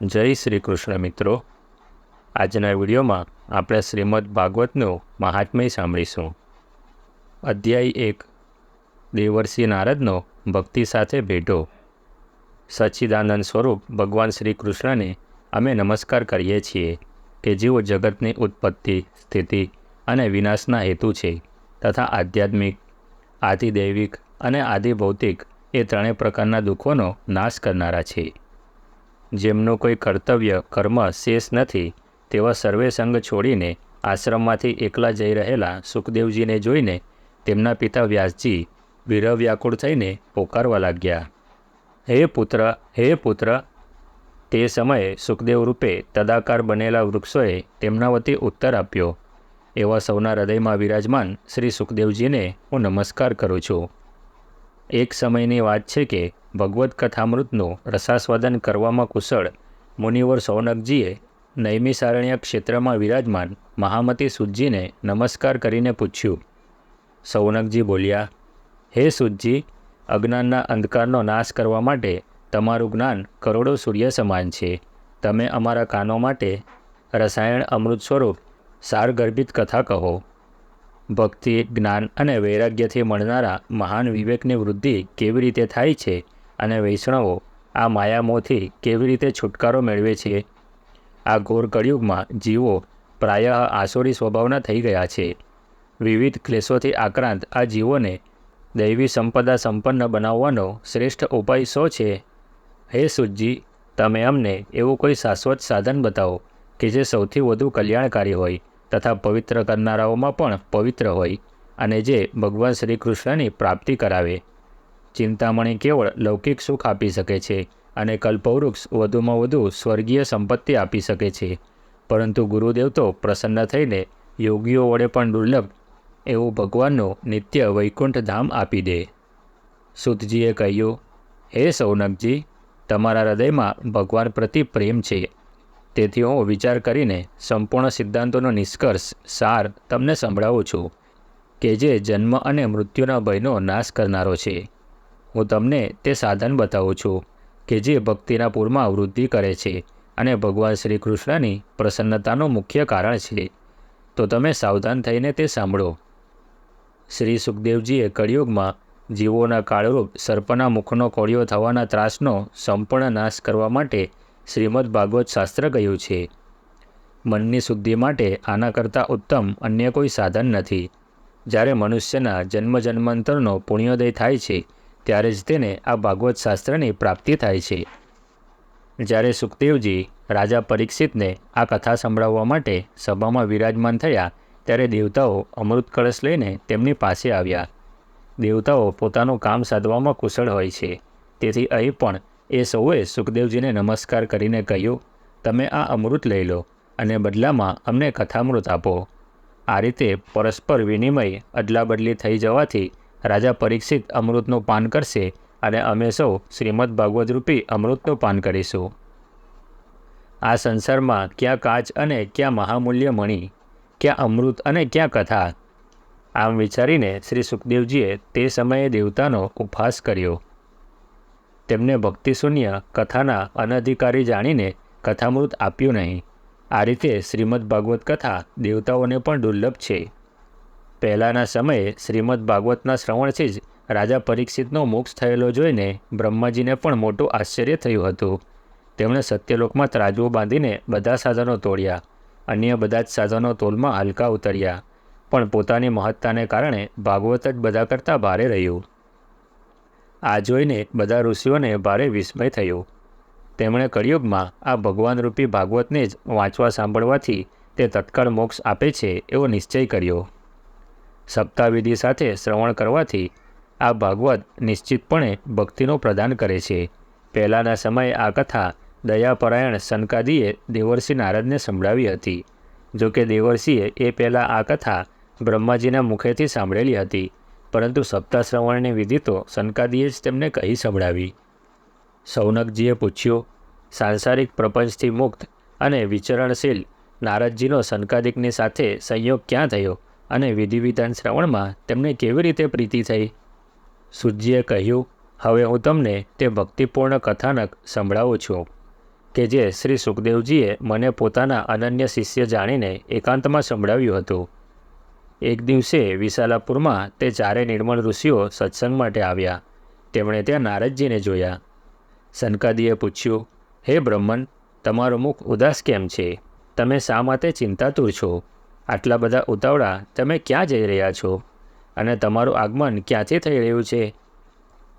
જય શ્રી કૃષ્ણ મિત્રો. આજના વિડીયોમાં આપણે શ્રીમદ ભાગવતનું મહાત્મય સાંભળીશું. અધ્યાય એક, દેવર્ષિ નારદનો ભક્તિ સાથે ભેટો. સચ્ચિદાનંદ સ્વરૂપ ભગવાન શ્રી કૃષ્ણને અમે નમસ્કાર કરીએ છીએ કે જેઓ જગતની ઉત્પત્તિ, સ્થિતિ અને વિનાશના હેતુ છે તથા આધ્યાત્મિક, આધિદૈવિક અને આધિભૌતિક એ ત્રણેય પ્રકારના દુઃખોનો નાશ કરનારા છે. જેમનું કોઈ કર્તવ્ય, કર્મ શેષ નથી, તેવા સર્વે સંગ છોડીને આશ્રમમાંથી એકલા જઈ રહેલા સુખદેવજીને જોઈને તેમના પિતા વ્યાસજી વિરહ વ્યાકુળ થઈને પોકારવા લાગ્યા. હે પુત્ર હે પુત્ર! તે સમયે સુખદેવ રૂપે તદાકાર બનેલા વૃક્ષોએ તેમના વતી ઉત્તર આપ્યો. એવા સૌના હૃદયમાં વિરાજમાન શ્રી સુખદેવજીને હું નમસ્કાર કરું છું. એક સમયની વાત છે કે ભગવદ્ કથામૃતનું રસાસ્વાદન કરવામાં કુશળ મુનિવર સૌનકજીએ નૈમિસારણ્ય ક્ષેત્રમાં વિરાજમાન મહામતી સુજીને નમસ્કાર કરીને પૂછ્યું. સૌનકજી બોલ્યા, હે સુજી અજ્ઞાનના અંધકારનો નાશ કરવા માટે તમારું જ્ઞાન કરોડો સૂર્ય સમાન છે. તમે અમારા કાનો માટે રસાયણ અમૃત સ્વરૂપ સારગર્ભિત કથા કહો. ભક્તિ, જ્ઞાન અને વૈરાગ્યથી મળનારા મહાન વિવેકની વૃદ્ધિ કેવી રીતે થાય છે અને વૈષ્ણવો આ માયામોથી કેવી રીતે છુટકારો મેળવે છે? આ ઘોર કળિયુગમાં જીવો પ્રાયઃ આસોરી સ્વભાવના થઈ ગયા છે. વિવિધ ક્લેશોથી આક્રાંત આ જીવોને દૈવી સંપદા સંપન્ન બનાવવાનો શ્રેષ્ઠ ઉપાય શો છે? હે સુજી, તમે અમને એવું કોઈ શાશ્વત સાધન બતાવો કે જે સૌથી વધુ કલ્યાણકારી હોય. તથા પવિત્ર કરનારાઓમાં પણ પવિત્ર હોય અને જે ભગવાન શ્રી કૃષ્ણની પ્રાપ્તિ કરાવે. ચિંતામણી કેવળ લૌકિક સુખ આપી શકે છે અને કલ્પવૃક્ષ વધુમાં વધુ સ્વર્ગીય સંપત્તિ આપી શકે છે. પરંતુ ગુરુદેવ તો પ્રસન્ન થઈને યોગીઓ વડે પણ દુર્લભ એવું ભગવાનનું નિત્ય વૈકુંઠ ધામ આપી દે. સુતજીએ કહ્યું, હે સૌનકજી, તમારા હૃદયમાં ભગવાન પ્રતિ પ્રેમ છે. તેથી હું વિચાર કરીને સંપૂર્ણ સિદ્ધાંતોનો નિષ્કર્ષ, સાર તમને સંભળાવું છું કે જે જન્મ અને મૃત્યુના ભયનો નાશ કરનારો છે. હું તમને તે સાધન બતાવું છું કે જે ભક્તિના પૂરમાં વૃદ્ધિ કરે છે અને ભગવાન શ્રી કૃષ્ણની પ્રસન્નતાનું મુખ્ય કારણ છે. તો તમે સાવધાન થઈને તે સાંભળો. શ્રી સુખદેવજીએ કળિયુગમાં જીવોના કાળરૂપ સર્પના મુખનો કોળિયો થવાના ત્રાસનો સંપૂર્ણ નાશ કરવા માટે શ્રીમદ ભાગવત શાસ્ત્ર કહ્યું છે. મનની શુદ્ધિ માટે આના કરતાં ઉત્તમ અન્ય કોઈ સાધન નથી. જ્યારે મનુષ્યના જન્મ જન્માંતરનો પુણ્યોદય થાય છે, ત્યારે જ તેને આ ભાગવત શાસ્ત્રની પ્રાપ્તિ થાય છે. જ્યારે સુખદેવજી રાજા પરીક્ષિતને આ કથા સંભળાવવા માટે સભામાં વિરાજમાન થયા, ત્યારે દેવતાઓ અમૃત કળશ લઈને તેમની પાસે આવ્યા. દેવતાઓ પોતાનું કામ સાધવામાં કુશળ હોય છે. તેથી અહીં પણ એ સૌએ સુખદેવજીને નમસ્કાર કરીને કહ્યું, તમે આ અમૃત લઈ લો અને બદલામાં અમને કથામૃત આપો. આ રીતે પરસ્પર વિનિમય અદલાબદલી થઈ જવાથી રાજા પરીક્ષિત અમૃતનું પાન કરશે અને અમે સૌ શ્રીમદ ભાગવત રૂપી અમૃતનું પાન કરીશું. આ સંસારમાં ક્યાં કાચ અને ક્યાં મહામૂલ્ય મણી, ક્યાં અમૃત અને ક્યાં કથા? આમ વિચારીને શ્રી સુખદેવજીએ તે સમયે દેવતાનો ઉપહાસ કર્યો. તેમને ભક્તિશૂન્ય કથાના અનધિકારી જાણીને કથામૃત આપ્યું નહીં. આ રીતે શ્રીમદ ભાગવત કથા દેવતાઓને પણ દુર્લભ છે. પહેલાંના સમયે શ્રીમદ ભાગવતના શ્રવણથી જ રાજા પરીક્ષિતનો મોક્ષ થયેલો જોઈને બ્રહ્માજીને પણ મોટું આશ્ચર્ય થયું હતું. તેમણે સત્યલોકમાં ત્રાજવો બાંધીને બધા સાધનો તોડ્યા, અન્ય બધા જ સાધનો તોલમાં હલકા ઉતર્યા, પણ પોતાની મહત્તાને કારણે ભાગવત જ બધા કરતાં ભારે રહ્યું. આ જોઈને બધા ઋષિઓને ભારે વિસ્મય થયો. તેમણે કળિયુગમાં આ ભગવાન રૂપી ભાગવતને જ વાંચવા સાંભળવાથી તે તત્કાળ મોક્ષ આપે છે એવો નિશ્ચય કર્યો. સપ્તાહવિધિ સાથે શ્રવણ કરવાથી આ ભાગવત નિશ્ચિતપણે ભક્તિનું પ્રદાન કરે છે. પહેલાંના સમયે આ કથા દયાપરાયણ સનકાદીએ દેવર્ષિ નારદને સંભળાવી હતી. જોકે દેવર્ષિએ એ પહેલાં આ કથા બ્રહ્માજીના મુખેથી સાંભળેલી હતી. પરંતુ સપ્તાહ શ્રવણની વિધિ તો સનકાદીએ જ તેમને કહી સંભળાવી. સૌનકજીએ પૂછ્યું, સાંસારિક પ્રપંચથી મુક્ત અને વિચરણશીલ નારદજીનો સનકાદિકની સાથે સંયોગ ક્યાં થયો અને વિધિ વિધાન શ્રવણમાં તેમને કેવી રીતે પ્રીતિ થઈ? સુજીએ કહ્યું, હવે હું તમને તે ભક્તિપૂર્ણ કથાનક સંભળાવું છું, કે જે શ્રી સુખદેવજીએ મને પોતાના અનન્ય શિષ્ય જાણીને એકાંતમાં સંભળાવ્યું હતું. એક દિવસે વિશાલાપુરમાં તે ચારે નિર્મળ ઋષિઓ સત્સંગ માટે આવ્યા. તેમણે ત્યાં નારદજીને જોયા. સનકાદીએ પૂછ્યું, હે બ્રહ્મન, તમારું મુખ ઉદાસ કેમ છે? તમે શા માટે ચિંતાતુર છો? આટલા બધા ઉતાવળા તમે ક્યાં જઈ રહ્યા છો? અને તમારું આગમન ક્યાંથી થઈ રહ્યું છે?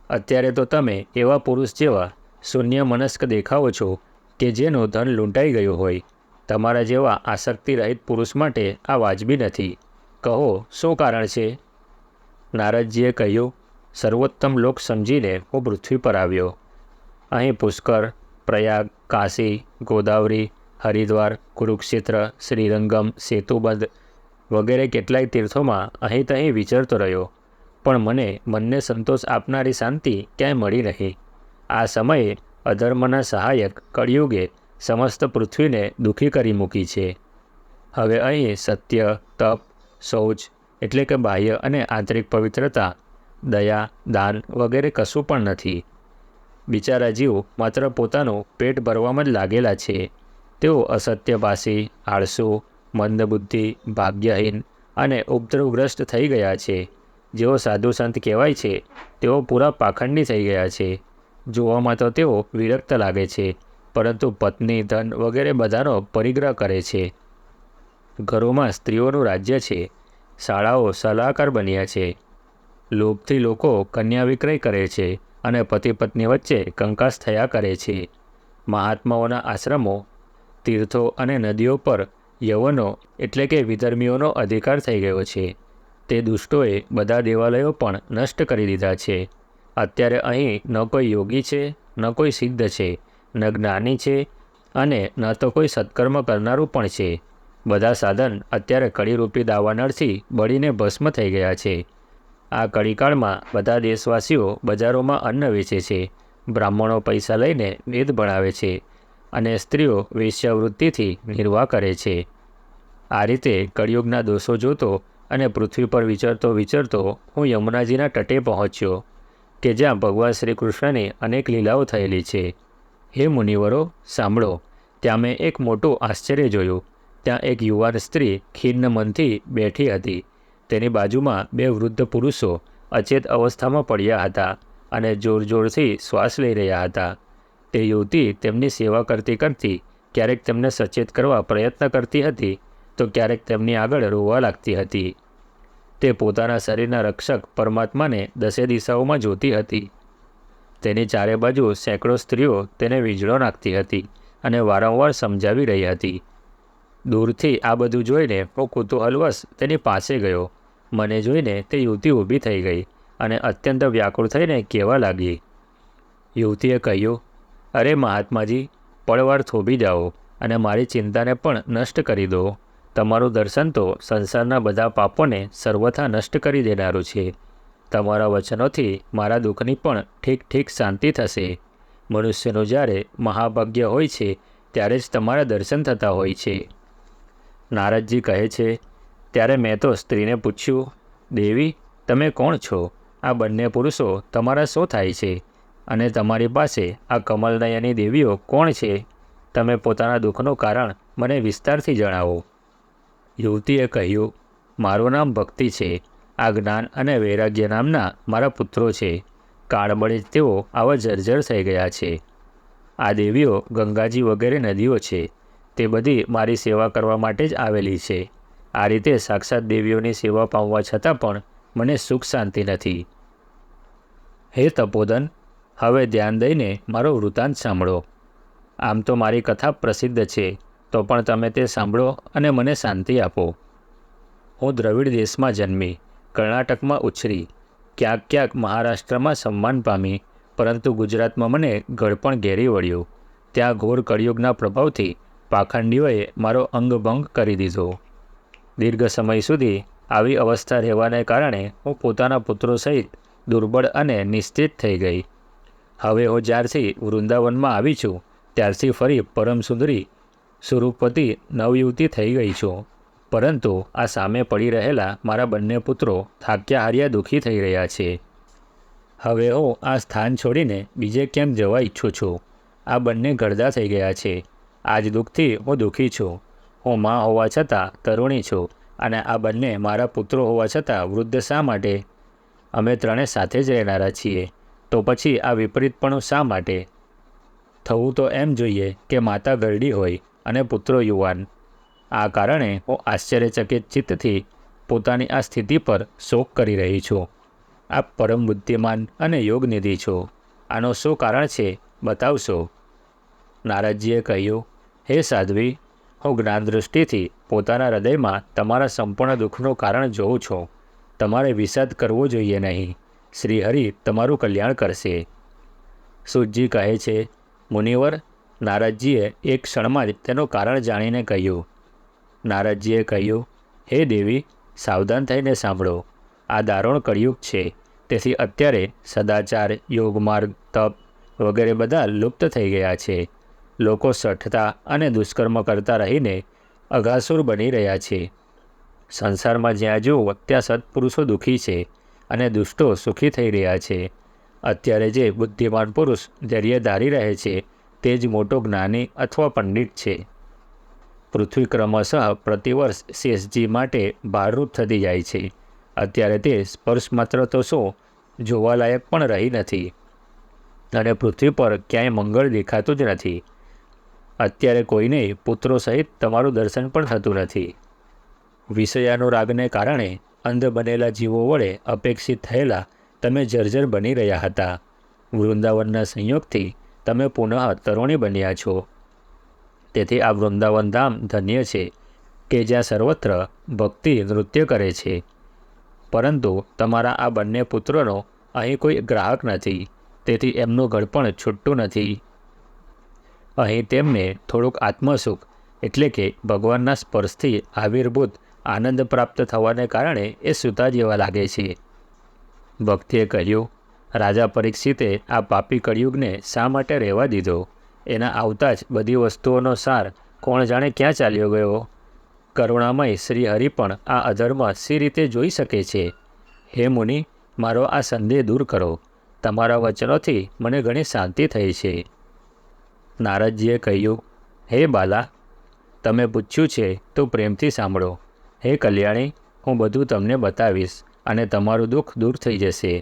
અત્યારે તો તમે એવા પુરુષ જેવા શૂન્ય મનસ્ક દેખાવો છો કે જેનું ધન લૂંટાઈ ગયું હોય. તમારા જેવા આસક્તિ રહિત પુરુષ માટે આ વાજબી નથી. કહો, શું કારણ છે? નારદજીએ કહ્યું, સર્વોત્તમ લોક સમજીને હું પૃથ્વી પર આવ્યો. અહીં પુષ્કર, પ્રયાગ, કાશી, ગોદાવરી, હરિદ્વાર, કુરુક્ષેત્ર, શ્રીરંગમ, સેતુબંધ વગેરે કેટલાય તીર્થોમાં અહીં તહીં વિચરતો રહ્યો. પણ મને મનને સંતોષ આપનારી શાંતિ ક્યાંય મળી નહીં આ સમયે અધર્મના સહાયક કળિયુગે સમસ્ત પૃથ્વીને દુઃખી કરી મૂકી છે. હવે અહીં સત્ય, તપ શૌચ એટલે કે બાહ્ય અને આંતરિક પવિત્રતા, દયા, દાન વગેરે કશું પણ નથી. બિચારા જીવ માત્ર પોતાનું પેટ ભરવામાં જ લાગેલા છે. તેઓ અસત્યભાષી આળસુ, મંદબુદ્ધિ, ભાગ્યહીન અને ઉપદ્રવગ્રસ્ત થઈ ગયા છે. જેઓ સાધુ સંત કહેવાય છે, તેઓ પૂરા પાખંડી થઈ ગયા છે. જોવામાં તો તેઓ વિરક્ત લાગે છે, પરંતુ પત્ની, ધન વગેરે બધાનો પરિગ્રહ કરે છે. ઘરોમાં સ્ત્રીઓનું રાજ્ય છે. શાળાઓ સલાહકાર બન્યા છે. લોભથી લોકો કન્યા વિક્રય કરે છે અને પતિ પત્ની વચ્ચે કંકાસ થયા કરે છે. મહાત્માઓના આશ્રમો, તીર્થો અને નદીઓ પર યવનો એટલે કે વિધર્મીઓનો અધિકાર થઈ ગયો છે. તે દુષ્ટોએ બધા દેવાલયો પણ નષ્ટ કરી દીધા છે. અત્યારે અહીં ન કોઈ યોગી છે, ન કોઈ સિદ્ધ છે, ન જ્ઞાની છે અને ન તો કોઈ સત્કર્મ કરનારું પણ છે. બધા સાધન અત્યારે કડીરૂપી દાવાનળથી બળીને ભસ્મ થઈ ગયા છે. આ કડીકાળમાં બધા દેશવાસીઓ બજારોમાં અન્ન વેચે છે, બ્રાહ્મણો પૈસા લઈને વેદ ભણાવે છે અને સ્ત્રીઓ વેશ્યાવૃત્તિથી નિર્વાહ કરે છે. આ રીતે કળિયુગના દોષો જોતો અને પૃથ્વી પર વિચરતો વિચરતો હું યમુનાજીના તટે પહોંચ્યો, કે જ્યાં ભગવાન શ્રી કૃષ્ણની અનેક લીલાઓ થયેલી છે. હે મુનિવરો, સાંભળો, ત્યાં મેં એક મોટું આશ્ચર્ય જોયું. ત્યાં એક યુવાન સ્ત્રી ખિન્ન મનથી બેઠી હતી. તેની બાજુમાં બે વૃદ્ધ પુરુષો અચેત અવસ્થામાં પડ્યા હતા અને જોર જોરથી શ્વાસ લઈ રહ્યા હતા. તે યુવતી તેમની સેવા કરતી કરતી ક્યારેક તેમને સચેત કરવા પ્રયત્ન કરતી હતી, તો ક્યારેક તેમની આગળ રોવા લાગતી હતી. તે પોતાના શરીરના રક્ષક પરમાત્માને દસે દિશાઓમાં જોતી હતી. તેની ચારે બાજુ સેંકડો સ્ત્રીઓ તેને વીજળો નાખતી હતી અને વારંવાર સમજાવી રહી હતી દૂરથી આ બધું જોઈને હું કુતૂહલવશ તેની પાસે ગયો. મને જોઈને તે યુવતી ઊભી થઈ ગઈ અને અત્યંત વ્યાકુળ થઈને કહેવા લાગી. યુવતીએ કહ્યું, અરે મહાત્માજી, પળવાર થોભી જાઓ અને મારી ચિંતાને પણ નષ્ટ કરી દો. તમારું દર્શન તો સંસારના બધા પાપોને સર્વથા નષ્ટ કરી દેનારું છે. તમારા વચનોથી મારા દુઃખની પણ ઠીક ઠીક શાંતિ થશે. મનુષ્યનું જ્યારે મહાભાગ્ય હોય છે, ત્યારે જ તમારા દર્શન થતા હોય છે. નારદજી કહે છે, ત્યારે મેં તો સ્ત્રીને પૂછ્યું, દેવી, તમે કોણ છો? આ બંને પુરુષો તમારા શું થાય છે? અને તમારી પાસે આ કમલનયની દેવીઓ કોણ છે? તમે પોતાના દુઃખનું કારણ મને વિસ્તારથી જણાવો. યુવતીએ કહ્યું, મારું નામ ભક્તિ છે. આ જ્ઞાન અને વૈરાગ્ય નામના મારા પુત્રો છે. કાળબળે તેઓ આવા જર્જર થઈ ગયા છે. આ દેવીઓ ગંગાજી વગેરે નદીઓ છે. તે બધી મારી સેવા કરવા માટે જ આવેલી છે. આ રીતે સાક્ષાત દેવીઓની સેવા પામવા છતાં પણ મને સુખ શાંતિ નથી. હે તપોદન હવે ધ્યાન દઈને મારો વૃત્તાંત સાંભળો. આમ તો મારી કથા પ્રસિદ્ધ છે, તો પણ તમે તે સાંભળો અને મને શાંતિ આપો. હું દ્રવિડ દેશમાં જન્મી, કર્ણાટકમાં ઉછરી, ક્યાંક ક્યાંક મહારાષ્ટ્રમાં સન્માન પામી, પરંતુ ગુજરાતમાં મને ગળપણ ઘેરી વળ્યું. ત્યાં ઘોર કળિયુગના પ્રભાવથી પાખંડીઓએ મારો અંગભંગ કરી દીધો. દીર્ઘ સમય સુધી આવી અવસ્થા રહેવાને કારણે હું પોતાના પુત્રો સહિત દુર્બળ અને નિશ્ચિત થઈ ગઈ. હવે હું જ્યારથી વૃંદાવનમાં આવી છું, ત્યારથી ફરી પરમ સુંદરી સ્વરૂપવતી નવયુવતી થઈ ગઈ છું. પરંતુ આ સામે પડી રહેલા મારા બંને પુત્રો થાક્યા હાર્યા દુઃખી થઈ રહ્યા છે. હવે હું આ સ્થાન છોડીને બીજે કેમ જવા ઈચ્છું છું? આ બંને ગળદા થઈ ગયા છે. આજ દુઃખથી હું દુઃખી છું. હું મા હોવા છતાં તરુણી છું અને આ બંને મારા પુત્રો હોવા છતાં વૃદ્ધ શા માટે? અમે ત્રણે સાથે જ રહેનારા છીએ, તો પછી આ વિપરીતપણું શા માટે? થવું તો એમ જોઈએ કે માતા ગરડી હોય અને પુત્રો યુવાન. આ કારણે હું આશ્ચર્યચકિત ચિત્તથી પોતાની આ સ્થિતિ પર શોક કરી રહી છું. આપ પરમ બુદ્ધિમાન અને યોગનિધિ છો. આનો શું કારણ છે, બતાવશો? નારદજીએ કહ્યું હે સાધ્વી, હું જ્ઞાન દૃષ્ટિથી પોતાના હૃદયમાં તમારા સંપૂર્ણ દુઃખનું કારણ જોઉં છું. તમારે વિષાદ કરવો જોઈએ નહીં. શ્રીહરિ તમારું કલ્યાણ કરશે. સુજી કહે છે, મુનિવર, નારદજીએ એક ક્ષણમાં જ તેનું કારણ જાણીને કહ્યું. નારદજીએ કહ્યું, હે દેવી, સાવધાન થઈને સાંભળો. આ દારૂણ કળિયુગ છે. તેથી અત્યારે સદાચાર, યોગમાર્ગ, તપ વગેરે બધા લુપ્ત થઈ ગયા છે. લોકો સઠતા અને દુષ્કર્મ કરતા રહીને અઘાસુર બની રહ્યા છે. સંસારમાં જ્યાં જુઓ ત્યાં સત્પુરુષો દુઃખી છે અને દુષ્ટો સુખી થઈ રહ્યા છે, અત્યારે જે બુદ્ધિમાન પુરુષ ધૈર્ય ધારી રહે છે, તે જ મોટો જ્ઞાની અથવા પંડિત છે. પૃથ્વી ક્રમશઃ પ્રતિવર્ષ શેષજી માટે ભારરૂપ થતી જાય છે. અત્યારે તે સ્પર્શ માત્ર તો શું, જોવાલાયક પણ રહી નથી. અને પૃથ્વી પર ક્યાંય મંગળ દેખાતું જ નથી. અત્યારે કોઈને પુત્રો સહિત તમારું દર્શન પણ થતું નથી. વિષયાનુરાગને કારણે અંધ બનેલા જીવો વડે અપેક્ષિત થયેલા તમે જર્જર બની રહ્યા હતા. વૃંદાવનના સંયોગથી તમે પુનઃ તરુણી બન્યા છો. તેથી આ વૃંદાવન ધામ ધન્ય છે કે જ્યાં સર્વત્ર ભક્તિ નૃત્ય કરે છે. પરંતુ તમારા આ બંને પુત્રોનો અહીં કોઈ ગ્રાહક નથી, તેથી એમનું ઘડપણ છૂટતું નથી. અહીં તેમને થોડુંક આત્મસુખ, એટલે કે ભગવાનના સ્પર્શથી આવિર્ભૂત આનંદ પ્રાપ્ત થવાને કારણે એ સૂતા જેવા લાગે છે. ભક્તિએ કહ્યું, રાજા પરીક્ષિતે આ પાપી કળિયુગને શા માટે રહેવા દીધો? એના આવતા જ બધી વસ્તુઓનો સાર કોણ જાણે ક્યાં ચાલ્યો ગયો? કરુણામય શ્રી હરિ પણ આ અધર્મ સી રીતે જોઈ શકે છે? હે મુનિ, મારો આ સંદેહ દૂર કરો. તમારા વચનોથી મને ઘણી શાંતિ થઈ છે. નારદજીએ કહ્યું, હે બાલા, તમે પૂછ્યું છે તો પ્રેમથી સાંભળો. હે કલ્યાણી, હું બધું તમને બતાવીશ અને તમારું દુઃખ દૂર થઈ જશે.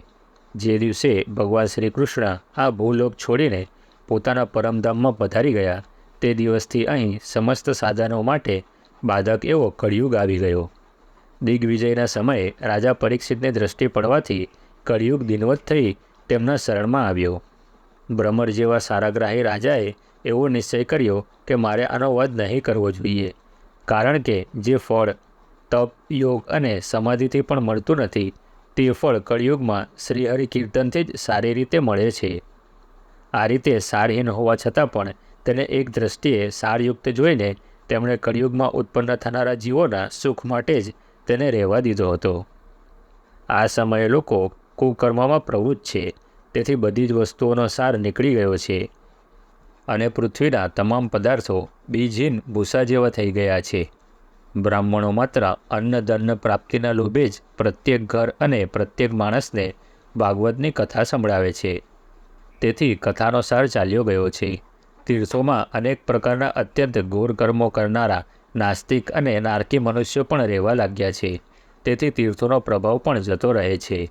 જે દિવસે ભગવાન શ્રી કૃષ્ણ આ ભૂલોક છોડીને પોતાના પરમધામમાં પધારી ગયા, તે દિવસથી અહીં સમસ્ત સાધનો માટે બાધક એવો કળિયુગ આવી ગયો. દિગ્વિજયના સમયે રાજા પરીક્ષિતને દ્રષ્ટિ પડવાથી કળિયુગ દિનવત થઈ તેમના શરણમાં આવ્યો. ભ્રમર જેવા સારાગ્રાહી રાજાએ એવો નિશ્ચય કર્યો કે મારે આનો વધ નહીં કરવો જોઈએ. કારણ કે જે ફળ, તપ, યોગ અને સમાધિથી પણ મળતું નથી, તે ફળ કળિયુગમાં શ્રીહરિ કીર્તનથી જ સારી રીતે મળે છે. આ રીતે સારહીન હોવા છતાં પણ તેને એક દ્રષ્ટિએ સારયુક્ત જોઈને તેમણે કળિયુગમાં ઉત્પન્ન થનારા જીવોના સુખ માટે જ તેને રહેવા દીધો હતો. આ સમયે લોકો કુકર્મમાં પ્રવૃત્ત છે, તેથી બધી જ વસ્તુઓનો સાર નીકળી ગયો છે. અને પૃથ્વીના તમામ પદાર્થો બીજીન ભૂસા જેવા થઈ ગયા છે. બ્રાહ્મણો માત્ર અન્નધન પ્રાપ્તિના લોભે જ પ્રત્યેક ઘર અને પ્રત્યેક માણસને ભાગવતની કથા સંભળાવે છે. તેથી કથાનો સાર ચાલ્યો ગયો છે. તીર્થોમાં અનેક પ્રકારના અત્યંત ઘોર કર્મો કરનારા નાસ્તિક અને નારકી મનુષ્યો પણ રહેવા લાગ્યા છે. તેથી તીર્થોનો પ્રભાવ પણ જતો રહે છે.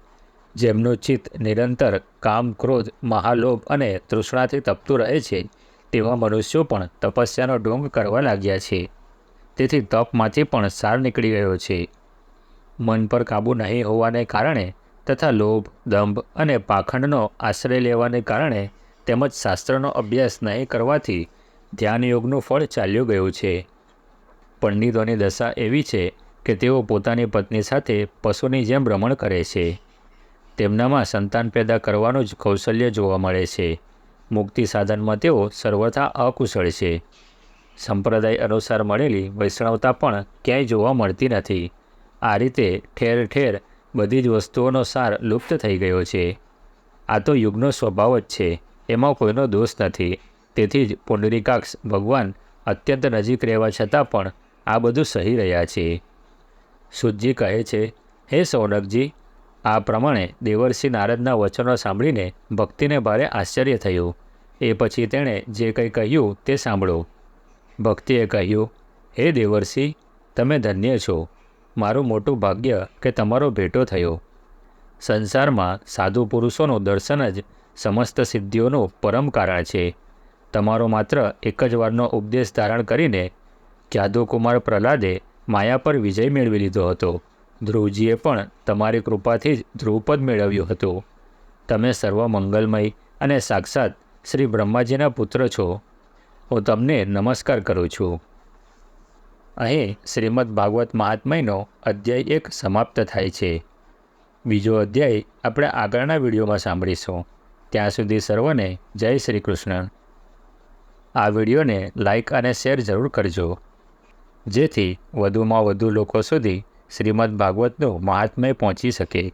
જેમનું ચિત્ત નિરંતર, કામ, ક્રોધ, મહાલોભ અને તૃષ્ણાથી તપતું રહે છે. તેવા મનુષ્યો પણ તપસ્યાનો ઢોંગ કરવા લાગ્યા છે. તેથી તપમાંથી પણ સાર નીકળી ગયો છે. મન પર કાબૂ નહીં હોવાને કારણે તથા લોભ, દંભ અને પાખંડનો આશ્રય લેવાને કારણે તેમજ શાસ્ત્રનો અભ્યાસ નહીં કરવાથી ધ્યાનયોગનું ફળ ચાલ્યું ગયું છે. પંડિતોની દશા એવી છે કે તેઓ પોતાની પત્ની સાથે પશુની જેમ ભ્રમણ કરે છે. તેમનામાં સંતાન પેદા કરવાનું જ કૌશલ્ય જોવા મળે છે. મુક્તિ સાધનમાં તેઓ સર્વથા અકુશળ છે. સંપ્રદાય અનુસાર મળેલી વૈષ્ણવતા પણ ક્યાંય જોવા મળતી નથી. આ રીતે ઠેર ઠેર બધી જ વસ્તુઓનો સાર લુપ્ત થઈ ગયો છે. આ તો યુગનો સ્વભાવ જ છે. એમાં કોઈનો દોષ નથી. તેથી જ પુંડરીકાક્ષ ભગવાન અત્યંત નજીક રહેવા છતાં પણ આ બધું સહી રહ્યા છે. સુજી કહે છે, હે સૌનકજી આ પ્રમાણે દેવર્ષિ નારદના વચનો સાંભળીને ભક્તિને ભારે આશ્ચર્ય થયું. એ પછી તેણે જે કંઈ કહ્યું તે સાંભળો. ભક્તિએ કહ્યું, હે દેવર્ષિ, તમે ધન્ય છો. મારું મોટું ભાગ્ય કે તમારો ભેટો થયો. સંસારમાં સાધુ પુરુષોનું દર્શન જ સમસ્ત સિદ્ધિઓનું પરમ કારણ છે. તમારો માત્ર એક જ વારનો ઉપદેશ ધારણ કરીને, જાદુકુમાર પ્રહલાદે માયા પર વિજય મેળવી લીધો હતો. ધ્રુવજીએ પણ તમારી કૃપાથી જ ધ્રુવપદ મેળવ્યું હતું. તમે સર્વ મંગલમય અને સાક્ષાત શ્રી બ્રહ્માજીના પુત્ર છો. હું તમને નમસ્કાર કરું છું. અહીં શ્રીમદ ભાગવત મહાત્મયનો અધ્યાય એક સમાપ્ત થાય છે. બીજો અધ્યાય આપણે આગળના વિડીયોમાં સાંભળીશું. ત્યાં સુધી સર્વને જય શ્રી કૃષ્ણ. આ વિડીયોને લાઇક અને શેર જરૂર કરજો. જેથી વધુમાં વધુ લોકો સુધી શ્રીમદ ભાગવતનું મહાત્મય પહોંચી શકે.